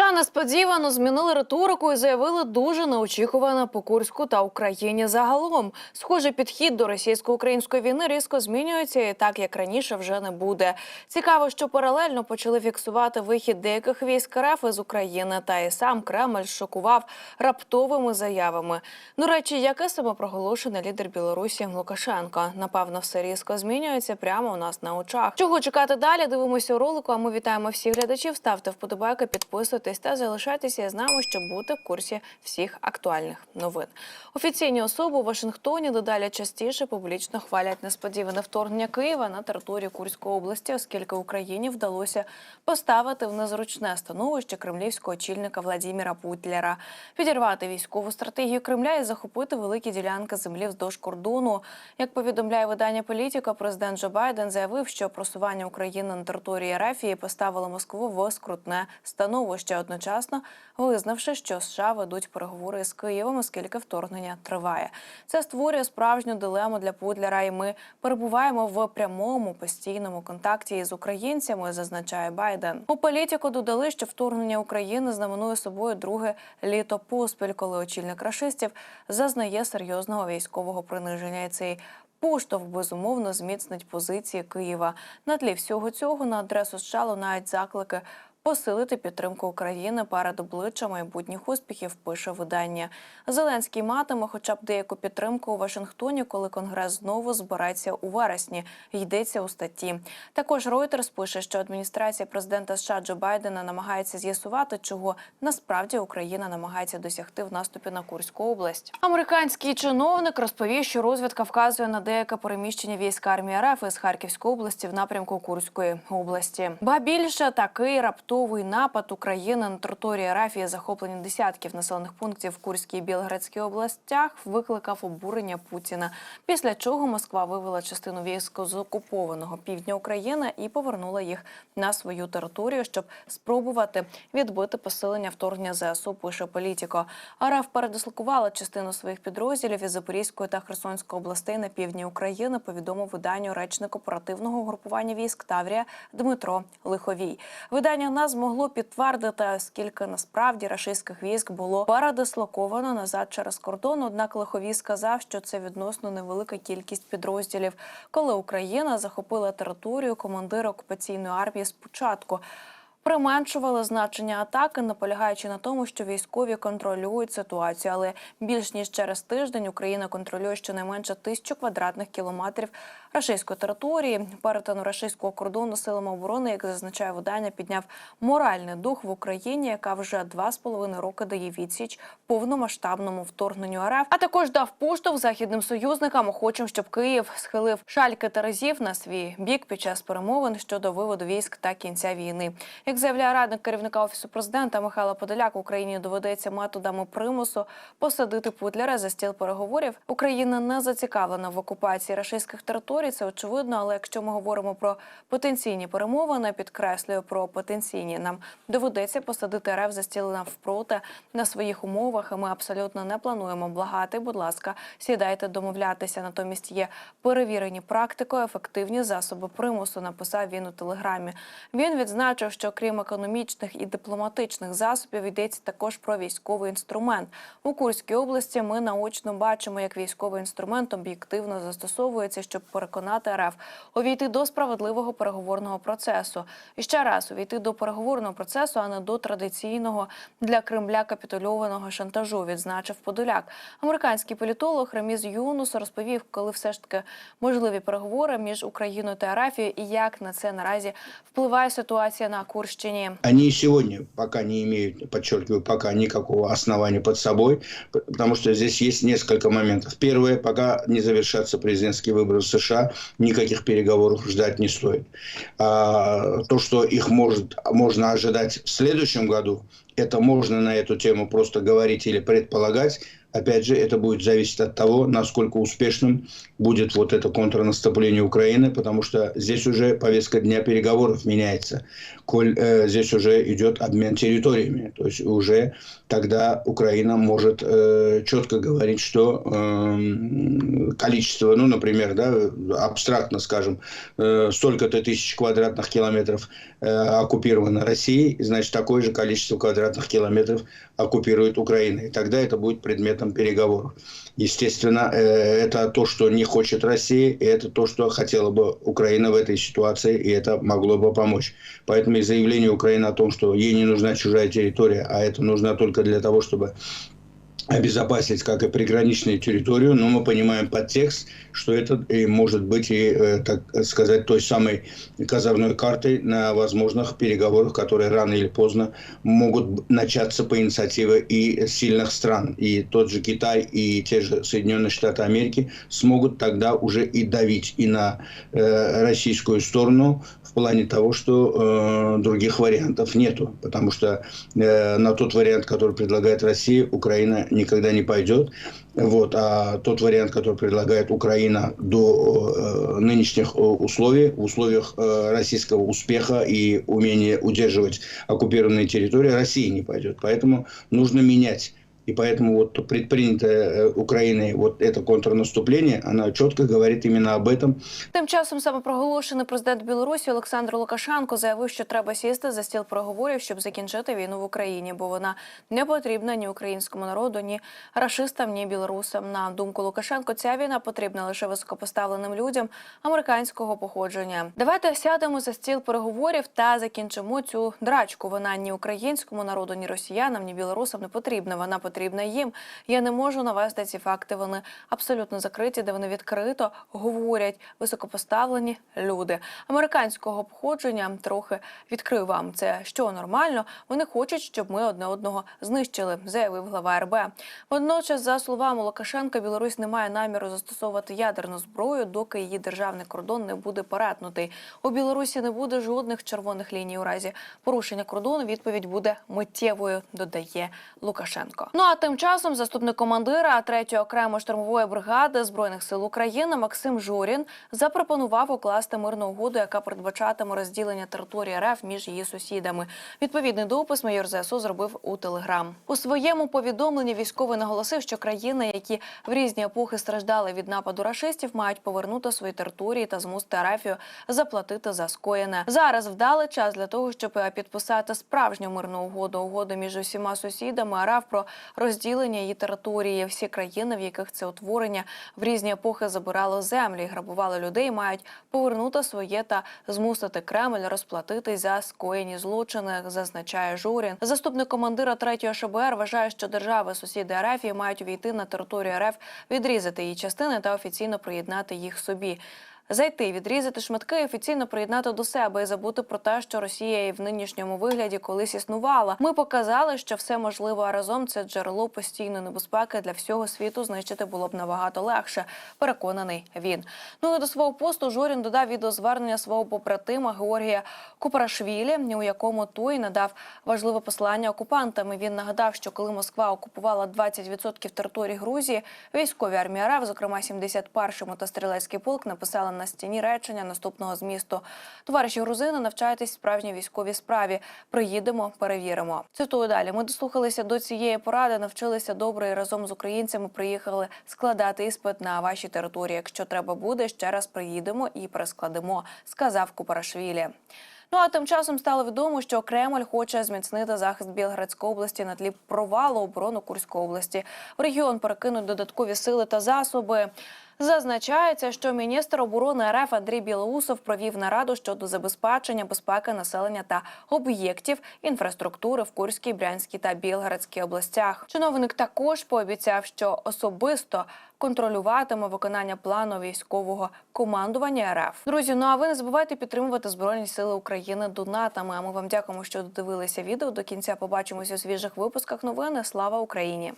США несподівано змінили риторику і заявили дуже неочікувано по Курську та Україні загалом. Схоже, підхід до російсько-української війни різко змінюється, і так як раніше вже не буде. Цікаво, що паралельно почали фіксувати вихід деяких військ РФ із України, та і сам Кремль шокував раптовими заявами. До речі, яке самопроголошений лідер Білорусі Лукашенко. Напевно, все різко змінюється прямо у нас на очах. Чого чекати далі? Дивимося у ролику. А ми вітаємо всіх глядачів. Ставте вподобайки, підписуйтесь та залишайтеся з нами, щоб бути в курсі всіх актуальних новин. Офіційні особи у Вашингтоні дедалі частіше публічно хвалять несподіване вторгнення Києва на територію Курської області, оскільки Україні вдалося поставити в незручне становище кремлівського очільника Владіміра Путлера, підірвати військову стратегію Кремля і захопити великі ділянки землі вздовж кордону. Як повідомляє видання Політіка, президент Джо Байден заявив, що просування України на території Рафії поставило Москву в скрутне становище, одночасно визнавши, що США ведуть переговори з Києвом, оскільки вторгнення триває. Це створює справжню дилему для Путлера, і ми перебуваємо в прямому постійному контакті із українцями, зазначає Байден. У політику додали, що вторгнення України знаменує собою друге літо поспіль, коли очільник рашистів зазнає серйозного військового приниження. І цей Поштовх безумовно зміцнить позиції Києва. На тлі всього цього на адресу США лунають заклики посилити підтримку України перед обличчям майбутніх успіхів. Пише видання. Зеленський матиме, хоча б деяку підтримку у Вашингтоні, коли Конгрес знову збереться у вересні. Йдеться у статті. Також Reuters пише, що адміністрація президента США Джо Байдена намагається з'ясувати, чого насправді Україна намагається досягти в наступі на Курську область. Американський чиновник розповів, що розвідка вказує на деяке переміщення військ армії РФ із Харківської області в напрямку Курської області. Ба більше такий раптовий напад України на території РФ і захоплення десятків населених пунктів в Курській і Білградській областях викликав обурення Путіна. Після чого Москва вивела частину військ з окупованого півдня України і повернула їх на свою територію, щоб спробувати відбити посилення вторгнення ЗСУ. Пише політико. РФ передислокувала частину своїх підрозділів із Запорізької та Херсонської областей на півдні України. Повідомив виданню речник оперативного групування військ Таврія Дмитро Лиховій. Видання не змогло підтвердити, скільки насправді рашистських військ було передислоковано назад через кордон. Однак Лиховій сказав, що це відносно невелика кількість підрозділів. Коли Україна захопила територію, командир окупаційної армії спочатку. Применшували значення атаки, наполягаючи на тому, що військові контролюють ситуацію. Але більш ніж через тиждень Україна контролює щонайменше тисячу квадратних кілометрів рашистської території. Перетину рашистського кордону силами оборони, як зазначає видання, підняв моральний дух в Україні, яка вже два з половиною роки дає відсіч повномасштабному вторгненню РФ. А також дав поштовх західним союзникам, охочим, щоб Київ схилив шальки терезів на свій бік під час перемовин щодо виводу військ та кінця війни. Як заявляє радник керівника офісу президента Михайла Подоляк, Україні доведеться методами примусу посадити Путлера за стіл переговорів. Україна не зацікавлена в окупації рашистських територій. Це очевидно. Але якщо ми говоримо про потенційні перемовини, підкреслюю про потенційні, нам доведеться посадити РФ за стіл навпроти на своїх умовах. І ми абсолютно не плануємо благати. Будь ласка, сідайте домовлятися. Натомість є перевірені практикою ефективні засоби примусу. Написав він у телеграмі. Він відзначив, що крім економічних і дипломатичних засобів йдеться також про військовий інструмент у Курській області. Ми наочно бачимо, як військовий інструмент об'єктивно застосовується, щоб переконати РФ увійти до справедливого переговорного процесу. І ще раз увійти до переговорного процесу, а не до традиційного для Кремля капітульованого шантажу. Відзначив Подоляк. Американський політолог Реміз Юнус розповів, коли все ж таки можливі переговори між Україною та Арафією, і як на це наразі впливає ситуація на Курщині. Они и сегодня пока не имеют, подчеркиваю, пока никакого основания под собой, п- потому что здесь есть несколько моментов. Первое, пока не завершатся президентские выборы в США, никаких переговоров ждать не стоит. А, то, что их может, можно ожидать в следующем году, это можно на эту тему просто говорить или предполагать, Опять же, это будет зависеть от того, насколько успешным будет вот это контрнаступление Украины, потому что здесь уже повестка дня переговоров меняется. Коль э, здесь уже идет обмен территориями, то есть уже тогда Украина может э, четко говорить, что э, количество, ну, например, да, абстрактно скажем, э, столько-то тысяч квадратных километров э, оккупировано Россией, значит, такое же количество квадратных километров оккупирует Украина. И тогда это будет предметом переговоров. Естественно, э, это то, что не хочет Россия, и это то, что хотела бы Украина в этой ситуации, и это могло бы помочь. Поэтому и заявление Украины о том, что ей не нужна чужая территория, а это нужно только для того, чтобы обезопасить, как и приграничную территорию, но мы понимаем подтекст, что это и может быть и, э, так сказать, той самой козырной картой на возможных переговорах, которые рано или поздно могут начаться по инициативе и сильных стран. И тот же Китай, и те же Соединенные Штаты Америки смогут тогда уже и давить и на э, российскую сторону в плане того, что э, других вариантов нету, потому что э, на тот вариант, который предлагает Россия, Украина никогда не пойдет. Вот, а тот вариант, который предлагает Украина до э, нынешних э, условий, в условиях э, российского успеха и умения удерживать оккупированные территории, Россия не пойдет. Поэтому нужно менять. И поэтому вот предпринятое э, Украиной вот это контрнаступление, она четко говорит именно об этом. Тим часом самопроголошений президент Білорусі Олександр Лукашенко заявив, що треба сісти за стіл переговорів, щоб закінчити війну в Україні, бо вона не потрібна ні українському народу, ні рашистам, ні білорусам. На думку Лукашенко, ця війна потрібна лише високопоставленим людям американського походження. Давайте сядемо за стіл переговорів та закінчимо цю драчку. Вона ні українському народу, ні росіянам, ні білорусам не потрібна. Вона потрібна їм. Я не можу навести ці факти. Вони абсолютно закриті, де вони відкрито говорять високопоставлені люди американського походження. Трохи відкрив вам це, що нормально. Вони хочуть, щоб ми одне одного знищили, заявив глава РБ. Водночас, за словами Лукашенка, Білорусь не має наміру застосовувати ядерну зброю, доки її державний кордон не буде перетнутий. У Білорусі не буде жодних червоних ліній. У разі порушення кордону відповідь буде миттєвою, додає Лукашенко. Ну а тим часом заступник командира 3-ї окремої штурмової бригади збройних сил України Максим Журін запропонував укласти мирну угоду, яка передбачатиме розділення території РФ між її сусідами. Відповідний допис майор ЗСУ зробив у Телеграм. У своєму повідомленні військовий наголосив, що країни, які в різні епохи страждали від нападу рашистів, мають повернути свої території та змусити Арафію заплатити за скоєне. Зараз вдалий час для того, щоб підписати справжню мирну угоду, угоду між усіма сусідами АРАФ про розділення її території. Всі країни, в яких це утворення в різні епохи забирало землі, і грабували людей, мають повернути своє та змусити Кремль розплатитись за скоєні злочини, зазначає Журін. Заступник командира 3-го ШБР вважає, що держави сусіди РФ мають увійти на територію РФ, відрізати її частини та офіційно приєднати їх собі. Зайти, відрізати шматки, офіційно приєднати до себе і забути про те, що Росія і в нинішньому вигляді колись існувала. Ми показали, що все можливо, а разом це джерело постійної небезпеки для всього світу. Знищити було б набагато легше. Переконаний він. Ну і до свого посту Жорін додав відеозвернення свого побратима Георгія Купарашвілі, у якому той надав важливе послання окупантам. І Він нагадав, що коли Москва окупувала 20% території Грузії, військові армії РФ, зокрема 71-й мотострілецький полк, написали на стіні речення наступного змісту. Товариші грузини, навчайтесь справжній військовій справі. Приїдемо, перевіримо. Цитую далі. Ми дослухалися до цієї поради, навчилися добре і разом з українцями приїхали складати іспит на вашій території. Якщо треба буде, ще раз приїдемо і перескладемо, сказав Купарашвілі. Ну а тим часом стало відомо, що Кремль хоче зміцнити захист Білградської області на тлі провалу оборони Курської області. В регіон перекинуть додаткові сили та засоби. Зазначається, що міністр оборони РФ Андрій Білоусов провів нараду щодо забезпечення безпеки населення та об'єктів інфраструктури в Курській, Брянській та Білградській областях. Чиновник також пообіцяв, що особисто контролюватиме виконання плану військового командування РФ. Друзі, ну а ви не забувайте підтримувати Збройні Сили України донатами. А ми вам дякуємо, що додивилися відео. До кінця побачимося у свіжих випусках новини. Слава Україні!